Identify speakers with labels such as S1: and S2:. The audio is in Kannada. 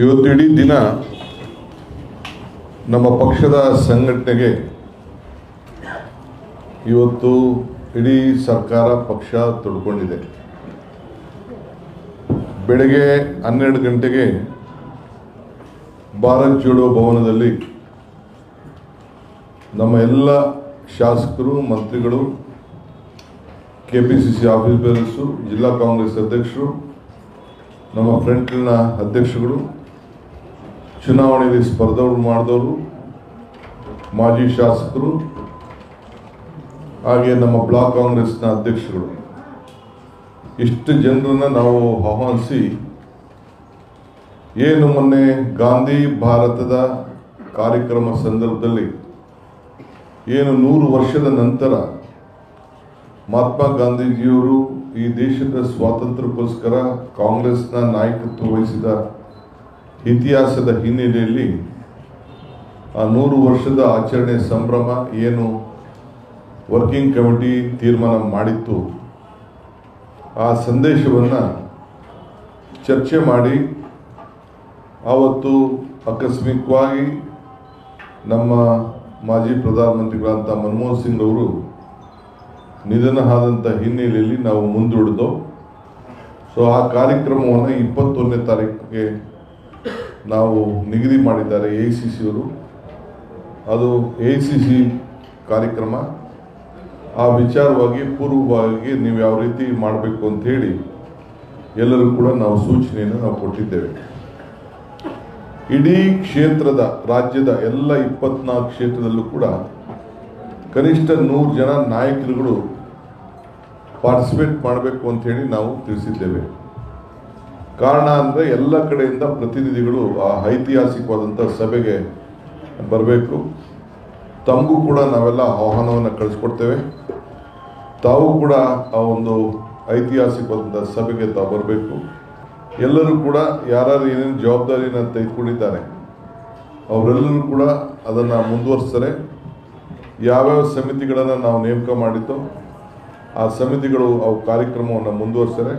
S1: ಇವತ್ತು ಇಡೀ ದಿನ ನಮ್ಮ ಪಕ್ಷದ ಸಂಘಟನೆಗೆ ಇವತ್ತು ಇಡೀ ಸರ್ಕಾರ ಪಕ್ಷ ತೊಡ್ಕೊಂಡಿದೆ ಬೆಳಗ್ಗೆ ಹನ್ನೆರಡು ಗಂಟೆಗೆ ಭಾರತ್ ಜೋಡೋ ಭವನದಲ್ಲಿ ನಮ್ಮ ಎಲ್ಲ ಶಾಸಕರು, ಮಂತ್ರಿಗಳು K P C C office bearers ಜಿಲ್ಲಾ ಕಾಂಗ್ರೆಸ್ ಅಧ್ಯಕ್ಷರು, ನಮ್ಮ ಫ್ರಂಟ್ನ ಅಧ್ಯಕ್ಷಗಳು ಚುನಾವಣೆಯಲ್ಲಿ ಸ್ಪರ್ಧೆ ಮಾಡಿದವರು, ಮಾಜಿ ಶಾಸಕರು, ಹಾಗೆ ನಮ್ಮ ಬ್ಲಾಕ್ ಕಾಂಗ್ರೆಸ್ನ ಅಧ್ಯಕ್ಷರು ಇಷ್ಟು ಜನರನ್ನ ನಾವು ಆಹ್ವಾನಿಸಿ, ಏನು ಮೊನ್ನೆ ಗಾಂಧಿ ಭಾರತದ ಕಾರ್ಯಕ್ರಮ ಸಂದರ್ಭದಲ್ಲಿ ಏನು ನೂರು ವರ್ಷದ ನಂತರ ಮಹಾತ್ಮ ಗಾಂಧೀಜಿಯವರು ಈ ದೇಶದ ಸ್ವಾತಂತ್ರ್ಯಕ್ಕೋಸ್ಕರ ಕಾಂಗ್ರೆಸ್ನ ನಾಯಕತ್ವ ವಹಿಸಿದ ಇತಿಹಾಸದ ಹಿನ್ನೆಲೆಯಲ್ಲಿ ಆ ನೂರು ವರ್ಷದ ಆಚರಣೆ ಸಂಭ್ರಮ ಏನು ವರ್ಕಿಂಗ್ ಕಮಿಟಿ ತೀರ್ಮಾನ ಮಾಡಿತ್ತು, ಆ ಸಂದೇಶವನ್ನು ಚರ್ಚೆ ಮಾಡಿ ಆವತ್ತು ಆಕಸ್ಮಿಕವಾಗಿ ನಮ್ಮ ಮಾಜಿ ಪ್ರಧಾನಮಂತ್ರಿಗಳಂತ ಮನಮೋಹನ್ ಸಿಂಗ್ ಅವರು ನಿಧನ ಆದಂಥ ಹಿನ್ನೆಲೆಯಲ್ಲಿ ನಾವು ಮುಂದೂಡಿದೋ ಸೊ ಆ ಕಾರ್ಯಕ್ರಮವನ್ನು ಇಪ್ಪತ್ತೊಂದನೇ ತಾರೀಕಿಗೆ ನಾವು ನಿಗದಿ ಮಾಡಿದ್ದಾರೆ ಎ ಸಿ ಸಿ ಅವರು. ಅದು ಎ ಸಿ ಸಿ ಕಾರ್ಯಕ್ರಮ, ಆ ವಿಚಾರವಾಗಿ ಪೂರ್ವವಾಗಿ ನೀವು ಯಾವ ರೀತಿ ಮಾಡಬೇಕು ಅಂತ ಹೇಳಿ ಎಲ್ಲರೂ ಕೂಡ ನಾವು ಸೂಚನೆಯನ್ನು ನಾವು ಕೊಟ್ಟಿದ್ದೇವೆ. ಇಡೀ ಕ್ಷೇತ್ರದ, ರಾಜ್ಯದ ಎಲ್ಲ ಇಪ್ಪತ್ನಾಲ್ಕು ಕ್ಷೇತ್ರದಲ್ಲೂ ಕೂಡ ಕನಿಷ್ಠ ನೂರು ಜನ ನಾಯಕರುಗಳು ಪಾರ್ಟಿಸಿಪೇಟ್ ಮಾಡಬೇಕು ಅಂತ ಹೇಳಿ ನಾವು ತಿಳಿಸಿದ್ದೇವೆ. ಕಾರಣ ಅಂದರೆ ಎಲ್ಲ ಕಡೆಯಿಂದ ಪ್ರತಿನಿಧಿಗಳು ಆ ಐತಿಹಾಸಿಕವಾದಂಥ ಸಭೆಗೆ ಬರಬೇಕು. ತಮಗೂ ಕೂಡ ನಾವೆಲ್ಲ ಆಹ್ವಾನವನ್ನು ಕಳಿಸ್ಕೊಡ್ತೇವೆ. ತಾವು ಕೂಡ ಆ ಒಂದು ಐತಿಹಾಸಿಕವಾದಂಥ ಸಭೆಗೆ ತಾವು ಬರಬೇಕು. ಎಲ್ಲರೂ ಕೂಡ ಯಾರ್ಯಾರು ಏನೇನು ಜವಾಬ್ದಾರಿಯನ್ನು ತೆಗೆದುಕೊಂಡಿದ್ದಾರೆ, ಅವರೆಲ್ಲರೂ ಕೂಡ ಅದನ್ನು ಮುಂದುವರಿಸ್ತಾರೆ. ಯಾವ್ಯಾವ ಸಮಿತಿಗಳನ್ನು ನಾವು ನೇಮಕ ಮಾಡಿದ್ದೋ ಆ ಸಮಿತಿಗಳು ಅವು ಕಾರ್ಯಕ್ರಮವನ್ನು ಮುಂದುವರಿಸ್ತಾರೆ.